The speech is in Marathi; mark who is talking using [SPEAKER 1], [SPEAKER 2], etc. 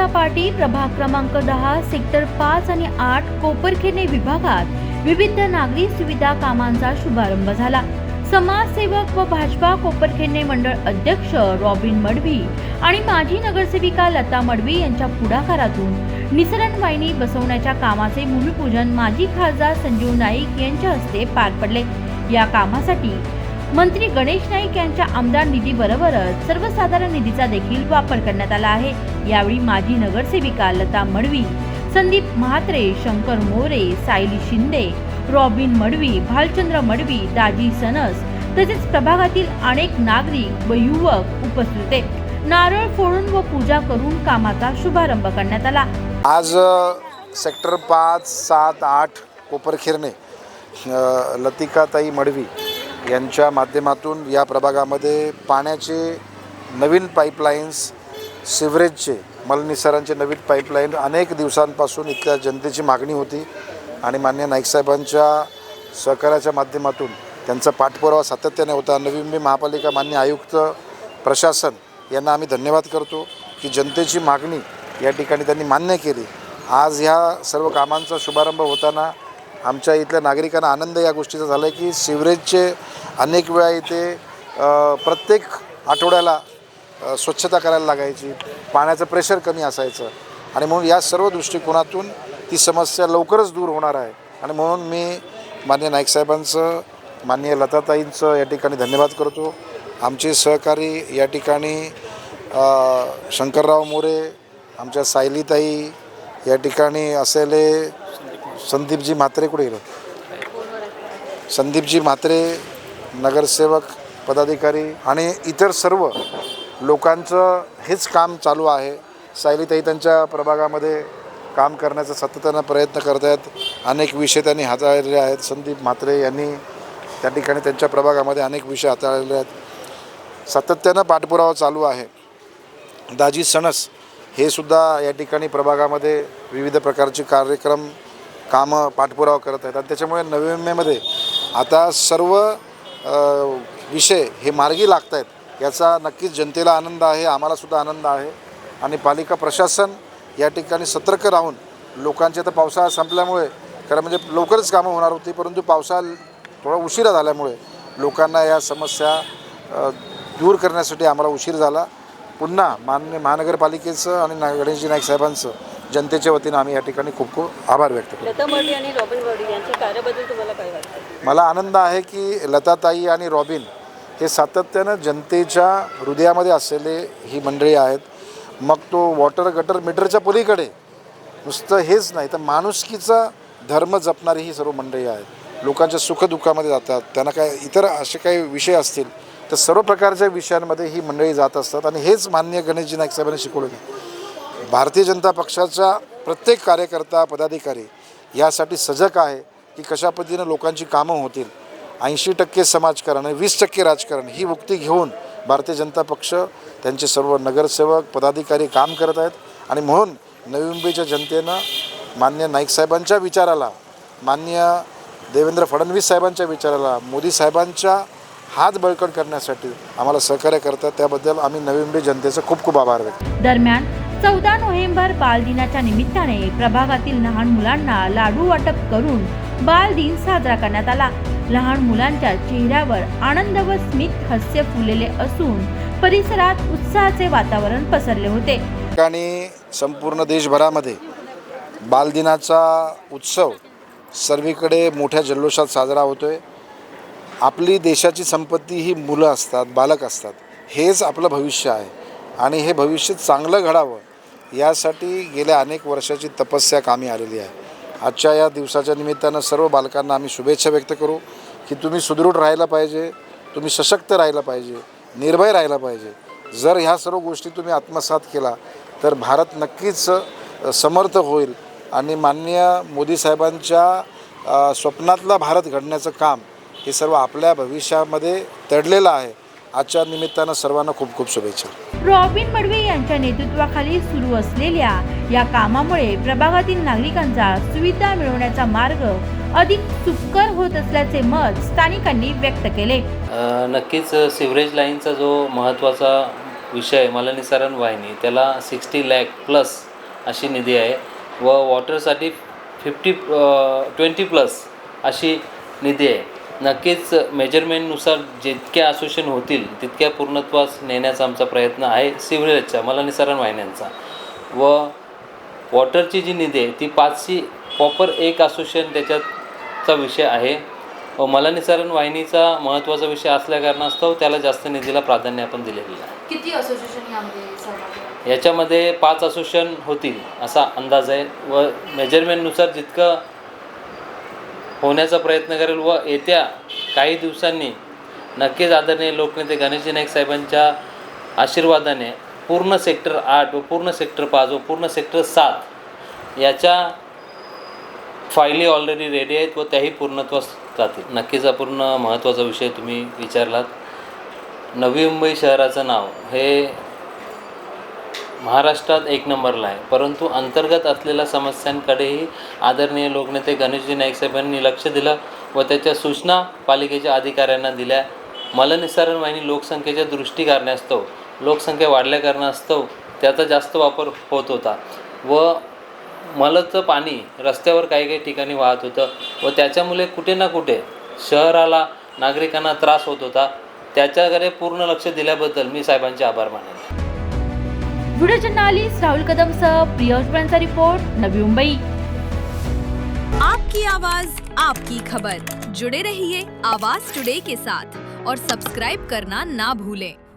[SPEAKER 1] जनता पार्टी प्रभाग क्रमांक दहा सेक्टर पाच आणि आठ कोपरखेने विभागात विविध नागरी सुविधा कामांचा शुभारंभ झाला. समाजसेवक व भाजपा कोपरखेने मंडळ अध्यक्ष रॉबिन मडवी आणि माजी नगरसेविका लता मडवी यांच्या पुढाकारातून निसरण वाहिनी बसवण्याच्या कामाचे भूमिपूजन माजी खासदार संजीव नाईक यांच्या हस्ते पार पडले. या कामासाठी मंत्री गणेश नाईक यांच्या आमदार निधीबरोबरच सर्वसाधारण निधीचा देखील वापर करण्यात आला आहे. यावेळी माजी नगरसेविका लता मडवी संदीप म्हात्रे शंकर मोरे सायली शिंदे रॉबिन मडवी भालचंद्र मडवी दाजी सनस तसेच प्रभागातील अनेक नागरिक व युवक उपस्थित होते. नारळ फोडून व पूजा करून कामाचा शुभारंभ करण्यात आला.
[SPEAKER 2] आज सेक्टर पाच सात आठ कोपरखिरणे लतिकाताई मडवी यांच्या माध्यमातून या प्रभागामध्ये पाण्याचे नवीन पाईपलाईन्स सिवरेजचे मलनिसारांचे नवीन पाईपलाईन अनेक दिवसांपासून इथल्या जनतेची मागणी होती. आणि मान्य नाईकसाहेबांच्या सहकार्याच्या माध्यमातून त्यांचा पाठपुरावा सातत्याने होता. नवी मुंबई महापालिका मान्य आयुक्त प्रशासन यांना आम्ही धन्यवाद करतो की जनतेची मागणी या ठिकाणी त्यांनी मान्य केली. आज ह्या सर्व कामांचा शुभारंभ होताना आमच्या इथल्या नागरिकांना आनंद या गोष्टीचा झाला आहे की सिवरेजचे अनेक वेळा इथे प्रत्येक आठवड्याला स्वच्छता करायला लागायची पाण्याचं प्रेशर कमी असायचं. आणि म्हणून या सर्व दृष्टिकोनातून ती समस्या लवकरच दूर होणार आहे. आणि म्हणून मी मान्य नाईक साहेबांचं माननीय लताताईंचं या ठिकाणी धन्यवाद करतो. आमचे सहकारी या ठिकाणी शंकरराव मोरे आमच्या सायलीताई या ठिकाणी असलेले संदीपजी म्हात्रे कुठे गेले? संदीपजी म्हात्रे नगरसेवक पदाधिकारी आणि इतर सर्व लोकांचं हेच काम चालू आहे. सायलीताई त्यांच्या प्रभागामध्ये काम करण्याचा सातत्यानं प्रयत्न करत आहेत अनेक विषय त्यांनी हाताळलेले आहेत. संदीप म्हात्रे यांनी त्या ठिकाणी त्यांच्या प्रभागामध्ये अनेक विषय हाताळलेले आहेत. सातत्यानं पाठपुरावा चालू आहे. दाजी सणस हे सुद्धा या ठिकाणी प्रभागामध्ये विविध प्रकारचे कार्यक्रम कामं पाठपुरावा करत आहेत. आणि त्याच्यामुळे नवी मेमध्ये आता सर्व विषय हे मार्गी लागत आहेत याचा नक्कीच जनतेला आनंद आहे आम्हालासुद्धा आनंद आहे. आणि पालिका प्रशासन या ठिकाणी सतर्क राहून लोकांचे आता पावसाळा संपल्यामुळे खरं म्हणजे लवकरच कामं होणार होती परंतु पावसाळा थोडा उशिरा झाल्यामुळे लोकांना या समस्या दूर करण्यासाठी आम्हाला उशीर झाला. पुन्हा मान्य महानगरपालिकेचं आणि ना गणेशजी नाईक साहेबांचं जनतेच्या वतीनं आम्ही या ठिकाणी खूप खूप आभार व्यक्त करतो. मला आनंद आहे की लताताई आणि रॉबिन हे सातत्यानं जनतेच्या हृदयामध्ये असलेले ही मंडळी आहेत. मग तो वॉटर गटर मीटरच्या पलीकडे नुसतं हेच नाही तर माणुसकीचा धर्म जपणारी ही सर्व मंडळी आहेत. लोकांच्या सुखदुःखामध्ये जातात त्यांना काय इतर असे काही विषय असतील तर सर्व प्रकारच्या विषयांमध्ये ही मंडळी जात असतात. आणि हेच मान्य गणेशजी नाईक साहेबांनी शिकवलेलं भारतीय जनता पक्षाचा प्रत्येक कार्यकर्ता पदाधिकारी यासाठी सजग आहे की कशा पद्धतीनं लोकांची कामं होतील. ऐंशी टक्के समाजकारण आणि वीस टक्के राजकारण ही उक्ती घेऊन भारतीय जनता पक्ष त्यांचे सर्व नगरसेवक पदाधिकारी काम करत आहेत. आणि म्हणून नवी मुंबईच्या जनतेनं मान्य नाईक साहेबांच्या विचाराला मान्य देवेंद्र फडणवीस साहेबांच्या विचाराला मोदी साहेबांच्या हात बळकट करण्यासाठी आम्हाला सहकार्य करतात. त्याबद्दल आम्ही नवी मुंबई जनतेचं खूप खूप आभार व्यक्त
[SPEAKER 1] दरम्यान चौदा नोव्हेंबर बालदिनाच्या निमित्ताने प्रभागातील लहान मुलांना लाडू वाटप करून बालदिन साजरा करण्यात आला. लहान मुलांच्या चेहऱ्यावर आनंद व स्मित हास्य फुललेले असून परिसरात उत्साहाचे वातावरण पसरले होते.
[SPEAKER 2] ठिकाणी संपूर्ण देशभरामध्ये बालदिनाचा उत्सव सर्वीकडे मोठ्या जल्लोषात साजरा होतो आहे आपली देशाची संपत्ती ही मुलं असतात बालक असतात हेच आपलं भविष्य आहे. आणि हे भविष्य चांगलं घडावं यासाठी गेल्या अनेक वर्षाची तपस्या कामी आलेली आहे. आजच्या या दिवसाच्या निमित्तानं सर्व बालकांना आम्ही शुभेच्छा व्यक्त करू की तुम्ही सुदृढ राहायला पाहिजे तुम्ही सशक्त राहायला पाहिजे निर्भय राहायला पाहिजे. जर ह्या सर्व गोष्टी तुम्ही आत्मसात केला तर भारत नक्कीच समर्थ होईल आणि माननीय मोदी साहेबांच्या स्वप्नातला भारत घडण्याचं काम हे सर्व आपल्या भविष्यामध्ये तडलेलं आहे. आजच्या निमित्तानं सर्वांना खूप खूप शुभेच्छा.
[SPEAKER 1] रॉबिन मडवे यांच्या नेतृत्वाखाली सुरू असलेल्या या कामामुळे प्रभागातील नागरिकांचा सुविधा मिळवण्याचा मार्ग अधिक सुकर होत असल्याचे मत स्थानिकांनी व्यक्त केले.
[SPEAKER 3] नक्कीच सिवरेज लाईनचा जो महत्त्वाचा विषय मलनिसारण वाहिनी त्याला सिक्स्टी लॅक प्लस अशी निधी आहे व वॉटरसाठी फिफ्टी ट्वेंटी प्लस अशी निधी आहे. नक्कीच मेजरमेंटनुसार जितक्या असोसिएशन होतील तितक्या पूर्णत्वास नेण्याचा आमचा प्रयत्न आहे सिव्हिलच्या मलनिसारण वाहिन्यांचा. व वॉटरची जी निधी आहे ती पाचशी प्रॉपर एक असोसिएशन त्याच्यातचा विषय आहे. व मलनिसारण वाहिनीचा महत्त्वाचा विषय असल्या कारणास्तव त्याला जास्त निधीला प्राधान्य आपण दिलेलं आहे.
[SPEAKER 4] किती असोसिएशन यामध्ये?
[SPEAKER 3] याच्यामध्ये पाच असोसिएशन होतील असा अंदाज आहे. व मेजरमेंटनुसार जितकं होण्याचा प्रयत्न करेल व येत्या काही दिवसांनी नक्कीच आदरणीय लोकनेते गणेशजी नाईक साहेबांच्या आशीर्वादाने पूर्ण सेक्टर आठ व पूर्ण सेक्टर पाच व पूर्ण सेक्टर सात याच्या फायली ऑलरेडी रेडी आहेत व त्याही पूर्णत्वास जातील. नक्कीच हा पूर्ण महत्त्वाचा विषय तुम्ही विचारलात. नवी मुंबई शहराचं नाव हे महाराष्ट्रात एक नंबरला आहे. परंतु अंतर्गत असलेल्या समस्यांकडेही आदरणीय लोकनेते गणेशजी नाईक साहेबांनी लक्ष दिलं व त्याच्या सूचना पालिकेच्या अधिकाऱ्यांना दिल्या. मलनिसारण वाहिनी लोकसंख्येच्या दृष्टी कारणास्तव लोकसंख्या वाढल्या कारणास्तव त्याचा जास्त वापर होत होता व मलचं पाणी रस्त्यावर काही काही ठिकाणी वाहत होतं व त्याच्यामुळे कुठे ना कुठे शहराला नागरिकांना त्रास होत होता. त्याच्याकडे पूर्ण लक्ष दिल्याबद्दल मी साहेबांचे आभार मानेन
[SPEAKER 1] व्हिडिओ जर्नालिस्ट राहुल कदम सह प्रियंशचा रिपोर्ट, नवी मुंबई।
[SPEAKER 5] आपकी आवाज़, आपकी खबर। जुड़े रहिए आवाज़ टुडे के साथ और सब्सक्राइब करना ना भूलें।